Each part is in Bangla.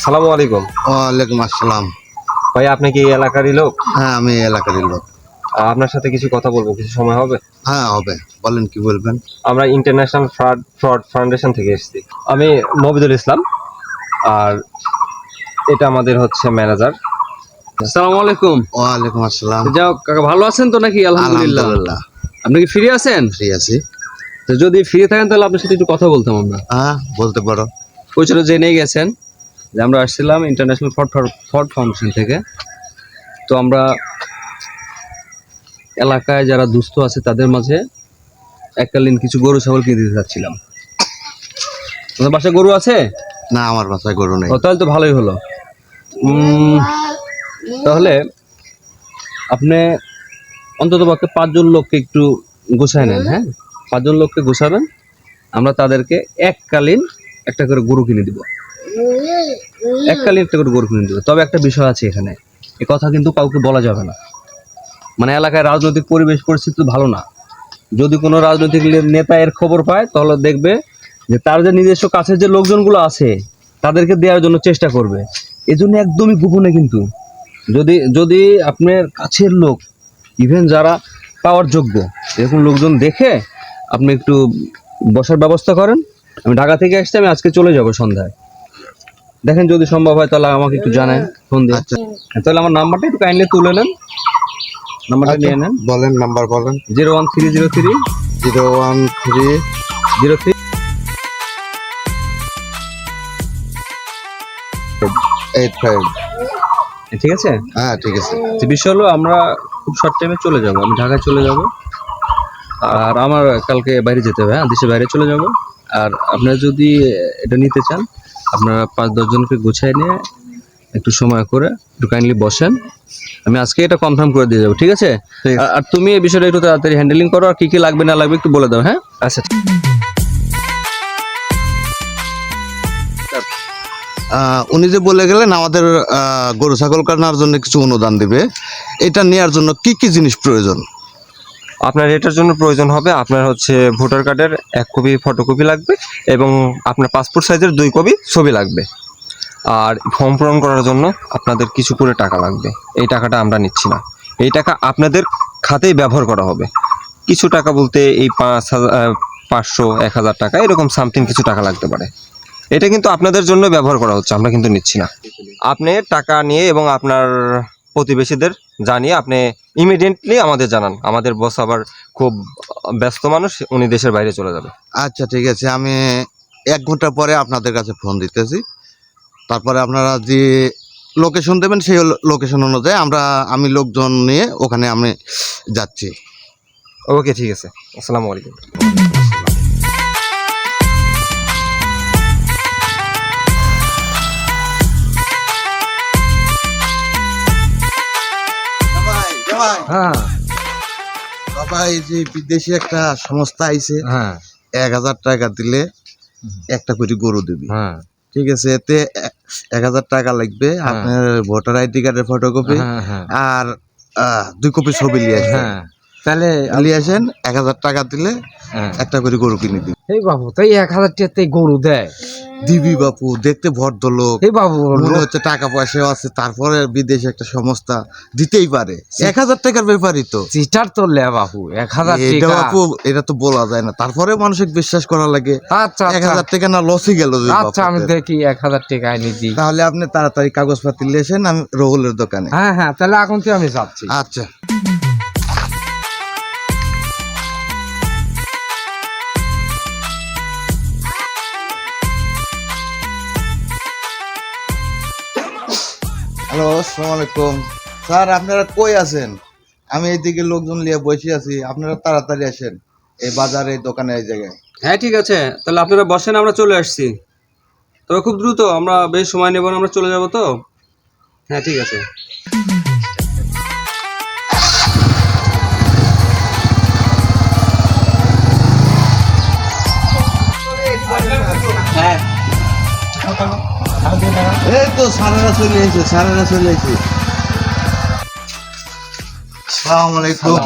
আসসালামু আলাইকুম। ওয়ালাইকুম আসসালাম। ভাই আপনি কি এই এলাকারই লোক? হ্যাঁ আমি এই এলাকারই লোক। আপনার সাথে কিছু কথা বলব কিছু সময় হবে? হ্যাঁ হবে। বলেন কি বলবেন? আমরা ইন্টারন্যাশনাল ফ্রড ফ্রড ফাউন্ডেশন থেকে এসেছি। আমি মবিদুল ইসলাম আর এটা আমাদের হচ্ছে ম্যানেজার। আসসালামু আলাইকুম। ওয়ালাইকুম আসসালাম। যাও কাকা ভালো আছেন তো নাকি? আলহামদুলিল্লাহ। আপনি কি ফ্রি আছেন? ফ্রি আছি। তো যদি ফ্রি থাকেন তাহলে আপনার সাথে একটু কথা বলতাম আমরা। হ্যাঁ বলতে পারো। পরিচয় জেনে গেছেন। যে আমরা আসছিলাম ইন্টারন্যাশনাল ফ্রড ফ্রড ফাউন্ডেশন থেকে। তো আমরা এলাকায় যারা দুস্থ আছে তাদের মাঝে এককালীন কিছু গরু ছাগল কিনে দিতে চাচ্ছিলাম। আপনার বাসায় গরু আছে? না আমার বাসায় গরু নেই। তাহলে তো ভালোই হলো। উম, তাহলে আপনি অন্তত পক্ষে পাঁচজন লোককে একটু গোছায় নেন হ্যাঁ? পাঁচজন লোককে গোছাবেন। আমরা তাদেরকে এককালীন একটা করে গরু কিনে দিব। এককালীন একটা করে গরু কিনে দিব তবে একটা বিষয় আছে এখানে। এ কথা কিন্তু কাউকে বলা যাবে না। মানে এলাকায় রাজনৈতিক পরিবেশ পরিস্থিতি ভালো না। যদি কোনো রাজনৈতিক নেতা এর খবর পায়, তাহলে দেখবে যে তার যে নিজস্ব কাছের যে লোকজনগুলো আছে, তাদেরকে দেওয়ার জন্য চেষ্টা করবে। এই জন্য একদমই গোপনে কিন্তু। যদি যদি আপনার কাছের লোক ইভেন যারা পাওয়ার যোগ্য, এরকম লোকজন দেখে আপনি একটু বসার ব্যবস্থা করেন। আমি ঢাকা থেকে আসছি, আমি আজকে চলে যাব সন্ধ্যায়। দেখেন যদি সম্ভব হয় তাহলে আমাকে একটু জানান ফোন দিয়ে। আচ্ছা। তাহলে আমার নাম্বারটা একটু কাইন্ডলি তুলে নেন। নাম্বারটা নিয়ে নেন। বলেন নাম্বার বলেন। Zero one three zero three zero one three zero three eight five. ঠিক আছে? হ্যাঁ ঠিক আছে। যে বিষয় হলো আমরা খুব শর্ট টাইমে চলে যাব। আমি ঢাকায় চলে যাব। আর আমার কালকে বাইরে যেতে হবে হ্যাঁ? দেশের বাইরে চলে যাব। আর আপনারা যদি এটা নিতে চান আপনারা পাঁচ দশজনকে গুছিয়ে নিয়ে একটু সময় করে একটু কাইন্ডলি বসেন। আমি আজকে এটা কনফার্ম করে দিয়ে যাব ঠিক আছে? আর- তুমি এই বিষয়টা একটু তাড়াতাড়ি হ্যান্ডেলিং করো আর কি কি লাগবে না লাগবে একটু বলে দাও হ্যাঁ? আচ্ছা। উনি যে বলে গেলেন আমাদের গরু ছাগল কেনার জন্য কিছু অনুদান দিবে এটা নেওয়ার জন্য কি কি জিনিস প্রয়োজন? আপনার এটার জন্য প্রয়োজন হবে আপনার হচ্ছে ভোটার কার্ডের এক কপি ফটোকপি লাগবে এবং আপনার পাসপোর্ট সাইজের দুই কপি ছবি লাগবে। আর ফর্ম পূরণ করার জন্য আপনাদের কিছু করে টাকা লাগবে। এই টাকাটা আমরা নিচ্ছি না। এই টাকা আপনাদের খাতেই ব্যবহার করা হবে। কিছু টাকা বলতে এই পাঁচ হাজার পাঁচশো, এক হাজার টাকা এরকম সামথিং কিছু টাকা লাগতে পারে। এটা কিন্তু আপনাদের জন্য ব্যবহার করা হচ্ছে, আমরা কিন্তু নিচ্ছি না। আপনি টাকা নিয়ে এবং আপনার প্রতিবেশীদের জানিয়ে আপনি ইমিডিয়েটলি আমাদের জানান। আমাদের বস আবার খুব ব্যস্ত মানুষ উনি দেশের বাইরে চলে যাবে। আচ্ছা ঠিক আছে। আমি এক ঘণ্টা পরে আপনাদের কাছে ফোন দিতেছি। তারপরে আপনারা যে লোকেশন দেবেন সেই লোকেশন অনুযায়ী আমরা আমি লোকজন নিয়ে ওখানে আমি যাচ্ছি। ওকে ঠিক আছে। আসসালামু আলাইকুম। হ্যাঁ। বাবা এই যে বিদেশি একটা সংস্থা আইছে হ্যাঁ। এক হাজার টাকা দিলে একটা করে গরু দিবি। হ্যাঁ। ঠিক আছে এতে এক হাজার টাকা লাগবে আপনার ভোটার আইডি কার্ডের ফটোকপি হ্যাঁ হ্যাঁ। আর দুই কপি ছবি নিয়ে আসবেন হ্যাঁ। তাহলে নিয়ে আসেন এক হাজার টাকা দিলে হ্যাঁ। একটা করে গরু কিনে দিবি এই বাবু তাই এক হাজার টাকাতে গরু দেয়? দিবি বাপু দেখতে ভদ্রলোক। এই বাবু মনে হচ্ছে টাকা পয়সাও আছে তারপরে বিদেশে একটা সংস্থা দিতেই পারে। এক হাজার টাকার ব্যাপারই তো। চিটার তো লে বাবু এক হাজার এটা টাকা। বাপু এটা তো বলা যায় না। তারপরে মানুষের বিশ্বাস করা লাগে। আচ্ছা এক আচ্ছা। হাজার টাকা না লসই গেল আচ্ছা আমি। দেখি এক হাজার টাকা এনে দিই। তাহলে আপনি তাড়াতাড়ি কাগজপাতি নিয়ে আমি রহুলের দোকানে। হ্যাঁ হ্যাঁ তাহলে এখন তো আমি যাচ্ছি। আচ্ছা। হ্যালো, আসসালামু আলাইকুম। স্যার, আপনারা কই আছেন? আমি এইদিকে লোকজন নিয়ে বসে আছি। আপনারা তাড়াতাড়ি আসেন এই বাজারে দোকানে, এই জায়গায়। হ্যাঁ ঠিক আছে। তাহলে আপনারা বসেন, আমরা চলে আসছি। তবে খুব দ্রুত, আমরা বেশ সময় নেব আমরা চলে যাব তো? হ্যাঁ ঠিক আছে। এই তো সারারা চলে এসেছে সারারা চলে এসেছে। আলাইকুম।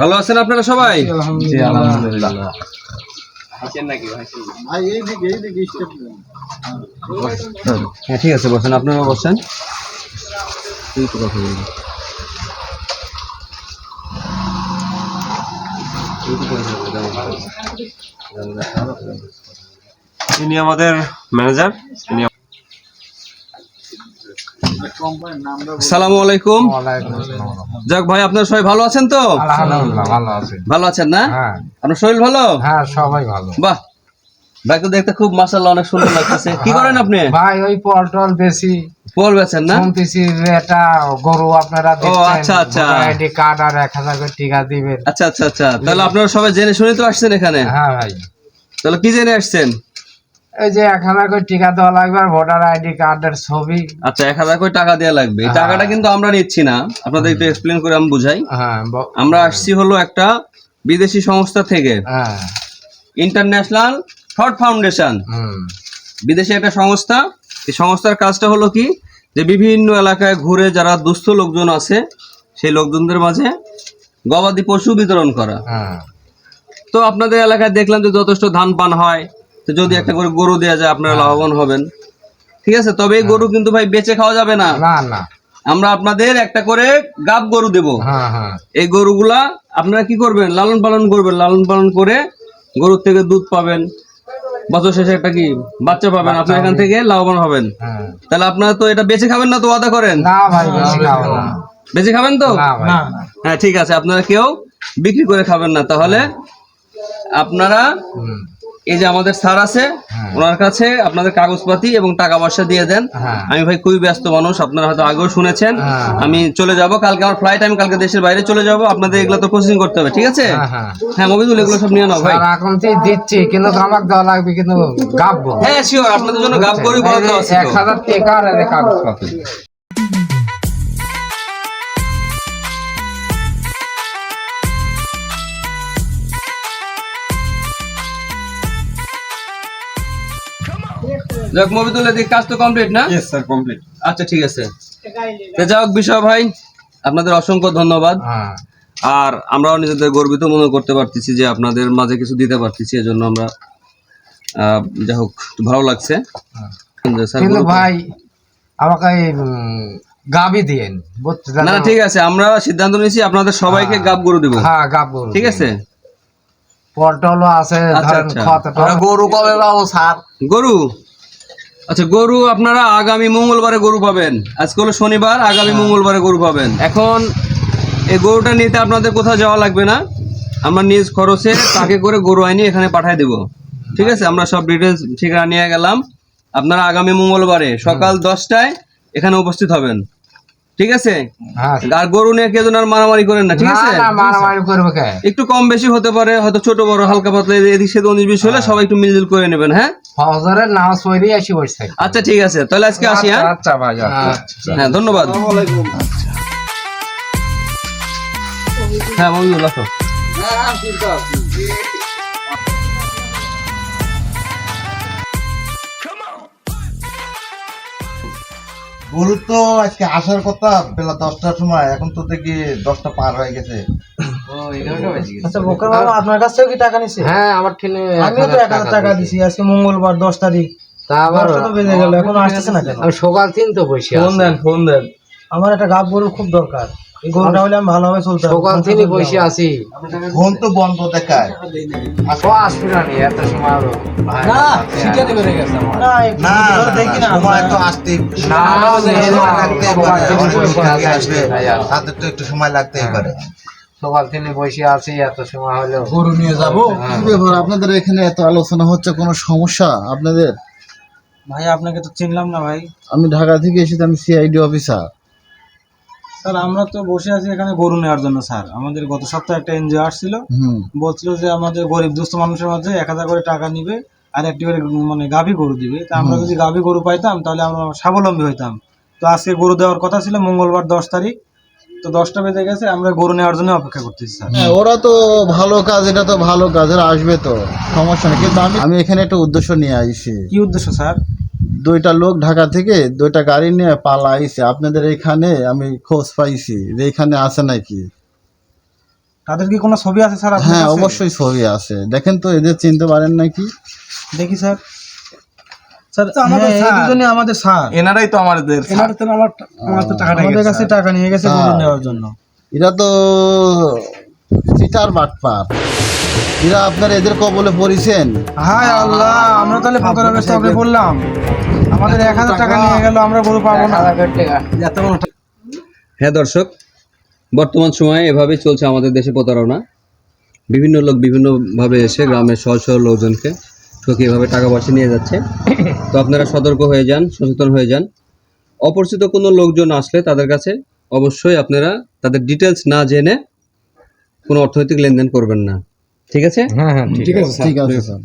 ভালো আছেন আপনারা সবাই? আলহামদুলিল্লাহ। হ্যাঁ ঠিক আছে বসেন। আপনারা বসেন। কথা বলবি। ইনি আমাদের ম্যানেজার ইনি সালামু আলাইকুম। যাক ভাই আপনার সবাই ভালো আছেন তো? ভালো আছেন না? হ্যাঁ। আপনার শরীর ভালো? হ্যাঁ সবাই ভালো। বাহ। ভাই তো দেখতে খুব মাসাল্লাহ অনেক সুন্দর লাগতেছে। কি করেন আপনি? ভাই ওই পল টল বেশি পোল বেচেন না? শুনতেছি এটা গরু আপনারা আচ্ছা, আচ্ছা। আইডি কার্ড আর এক হাজার করে টিকা দিবেন। আচ্ছা আচ্ছা আচ্ছা। তাহলে আপনারা সবাই জেনে শুনে তো আসছেন এখানে। হ্যাঁ ভাই। তাহলে কি জেনে আসছেন? এই যে এক হাজার করে টিকা দেওয়া লাগবে আর ভোটার আইডি কার্ডের ছবি। আচ্ছা এক হাজার করে টাকা দেওয়া লাগবে। এই হ্যাঁ। টাকাটা কিন্তু আমরা নিচ্ছি না। আপনাদের একটু এক্সপ্লেন করে আমি বুঝাই। হ্যাঁ আমরা আসছি হলো একটা বিদেশি সংস্থা থেকে। হ্যাঁ। ইন্টারন্যাশনাল থট ফাউন্ডেশন বিদেশে একটা সংস্থা। এই সংস্থার কাজটা হলো কি? যে বিভিন্ন এলাকায় ঘুরে যারা দুস্থ লোকজন আছে সেই লোকজনদের মাঝে গবাদি পশু বিতরণ করা। হ্যাঁ। তো আপনাদের এলাকায় দেখলাম যে যথেষ্ট ধান পান হয়। তো যদি একটা করে গরু দেওয়া যায় আপনারা লাভবান হবেন। ঠিক আছে তবে এই গরু কিন্তু ভাই বেচে খাওয়া যাবে না। না না। আমরা আপনাদের একটা করে গাব গরু দেব। হ্যাঁ হ্যাঁ। এই গরুগুলা আপনারা কি করবেন? লালন পালন করবেন। লালন পালন করে গরুর থেকে দুধ পাবেন। বছর শেষে একটা কি বাচ্চা পাবেন। আপনি এখান থেকে লাভবান হবেন। হ্যাঁ। তাহলে আপনারা তো এটা বেঁচে খাবেন না তো ওয়াদা করেন? না ভাই বেশি খাব না। বেচে খাবেন তো? না ভাই। হ্যাঁ ঠিক আছে। আপনারা কেউ বিক্রি করে খাবেন না। তাহলে আপনারা এই যে আমাদের স্যার আছে হ্যাঁ। ওনার কাছে আপনাদের কাগজপাতি এবং টাকা পয়সা দিয়ে দেন হ্যাঁ। আমি ভাই খুবই ব্যস্ত মানুষ আপনারা হয়তো আগেও শুনেছেন হ্যাঁ। আমি চলে যাব কালকে আমার ফ্লাইট আমি কালকে দেশের বাইরে চলে যাব আপনাদের এগুলো তো প্রসেসিং করতে হবে ঠিক আছে হ্যাঁ মবিদুল এগুলো সব নিয়ে নাও ভাই এখন তুই দিচ্ছি কিন্তু আমাকে দেওয়া লাগবে কিন্তু গাববো হ্যাঁ শিওর আপনাদের জন্য গাব করে বরাদ্দ আছে এক তো। হাজার টাকা আর এই যাক মবিদুল এদিকে কাজ তো কমপ্লিট না? ইয়েস স্যার কমপ্লিট আচ্ছা ঠিক আছে। তো হোক বিষয় ভাই আপনাদের অসংখ্য ধন্যবাদ। হ্যাঁ। আর আমরাও নিজেদের গর্বিত মনে করতে পারতেছি যে আপনাদের মাঝে কিছু দিতে পারতেছি এজন্য আমরা যাই হোক ভালো লাগছে। কিন্তু ভাই আমাকে গাবি দিয়েন। না না ঠিক আছে আমরা সিদ্ধান্ত নিয়েছি আপনাদের সবাইকে গাব গরু দিব। হ্যাঁ গাব গরু ঠিক আছে? পটলও আছে আচ্ছা, আচ্ছা। খত গরু কবে পাবো স্যার? গরু? আচ্ছা গরু আপনারা আগামী মঙ্গলবারে গরু পাবেন। আজকে হলো শনিবার আগামী মঙ্গলবারে গরু পাবেন। এখন এই গরুটা নিতে আপনাদের কোথাও যাওয়া লাগবে না। আমরা নিজ খরচে তাকে করে গরু আইনি এখানে পাঠিয়ে দেব। ঠিক আছে? আমরা সব ডিটেলস ঠিকানা নিয়ে গেলাম। আপনারা আগামী মঙ্গলবারে সকাল দশটায় এখানে উপস্থিত হবেন। ঠিক আছে? হ্যাঁ। আর গরু নিয়ে কেউ যেন আর মারামারি করেন না ঠিক আছে? মারামারি করবে একটু কম বেশি হতে পারে হয়তো ছোট বড় হালকা পাতলা এদিক সেদিক উনিশ বিশ হলে সবাই একটু মিলজুল করে নেবেন হ্যাঁ? ফজরের নামাজ পড়েই আসি বসে আচ্ছা ঠিক আছে। তাহলে আজকে আসি হ্যাঁ? আচ্ছা ভাই আচ্ছা। হ্যাঁ ধন্যবাদ। হ্যাঁ মমিদুল আসো গরু তো আজকে আসার কথা বেলা দশটার সময় এখন তো দেখি দশটা পার হয়ে গেছে। আচ্ছা বোকার বাবা আপনার কাছ থেকেও কি টাকা নিছে? হ্যাঁ আমার ঠেনে আমিও তো এক হাজার টাকা দিছি আজকে মঙ্গলবার দশ তারিখ। তা আবার তো বেজে গেল এখন আসতেছে না কেন? আমি সকাল তিন তো বসে ফোন দেন ফোন দেন। আমার একটা গাব গরুর খুব দরকার। গরুটা হলে আমি ভালোভাবে চলতে। সকাল থেকে বসে আছি। ফোন তো বন্ধ দেখায়। ও আসবে না নি, এত সময় আরও। না বেড়ে গেছে আমার। না দেখি না সময় তো আসতে না, লাগতে পারে। আসবে। না, তো একটু সময় লাগতেই পারে। সকাল থেকে বসে আছি এত সময় হলো। গরু নিয়ে যাব? হ্যাঁ। ব্যাপার আপনাদের এখানে এত আলোচনা হচ্ছে কোনো সমস্যা আপনাদের? ভাই আপনাকে তো চিনলাম না ভাই। আমি ঢাকা থেকে এসেছি আমি সিআইডি অফিসার স্যার আমরা তো বসে আছি এখানে গরু নেওয়ার জন্য স্যার। আমাদের গত সপ্তাহে একটা এনজিও আসছিল। বলছিল যে আমাদের গরিব দুস্থ মানুষের মধ্যে এক হাজার করে টাকা নিবে আর একটি করে মানে গাভী গরু দিবে। তা আমরা যদি গাভী গরু পাইতাম তাহলে আমরা স্বাবলম্বী হইতাম। তো আজকে গরু দেওয়ার কথা ছিল মঙ্গলবার দশ তারিখ। তো দশটা বেজে গেছে আমরা গরু নেওয়ার জন্য অপেক্ষা করতেছি স্যার। হ্যাঁ, ওরা তো ভালো কাজ এটা তো ভালো কাজ এরা আসবে তো সমস্যা নেই। কিন্তু আমি আমি এখানে একটা উদ্দেশ্য নিয়ে আসি। কি উদ্দেশ্য স্যার? দুইটা লোক ঢাকা থেকে দুইটা গাড়ি নিয়ে পালা আইছে আপনাদের এখানে আমি খোঁজ পাইছি যে এখানে আছে নাকি। তাদের কি কোনো ছবি আছে স্যার আপনার হ্যাঁ কাছে? অবশ্যই ছবি আছে। দেখেন তো এদের চিনতে পারেন নাকি? দেখি স্যার। স্যার আমাদের এই দুজনে আমাদের স্যার। এনারাই তো আমাদের আমাদের কাছে টাকা নিয়ে গেছে গরু হ্যাঁ। নেওয়ার জন্য। এরা তো চিটার বাটপার এরা আপনার এদের কবলে পড়েছেন? হায় আল্লাহ আমরা তাহলে পনেরো বেশ টাকা বললাম। আমাদের এক হাজার টাকা নিয়ে গেল আমরা গরু পাবো না। এত বড় হ্যাঁ দর্শক বর্তমান সময়ে এভাবেই চলছে আমাদের দেশে প্রতারণা। বিভিন্ন লোক বিভিন্নভাবে এসে গ্রামের সহজ সরল লোকজনকে ঠকিয়ে এভাবে টাকা পয়সা নিয়ে যাচ্ছে। তো আপনারা সতর্ক হয়ে যান সচেতন হয়ে যান। অপরিচিত কোনো লোকজন আসলে তাদের কাছে অবশ্যই আপনারা তাদের ডিটেলস না জেনে কোনো অর্থনৈতিক লেনদেন করবেন না। ঠিক আছে? হ্যাঁ হ্যাঁ ঠিক আছে ঠিক আছে স্যার।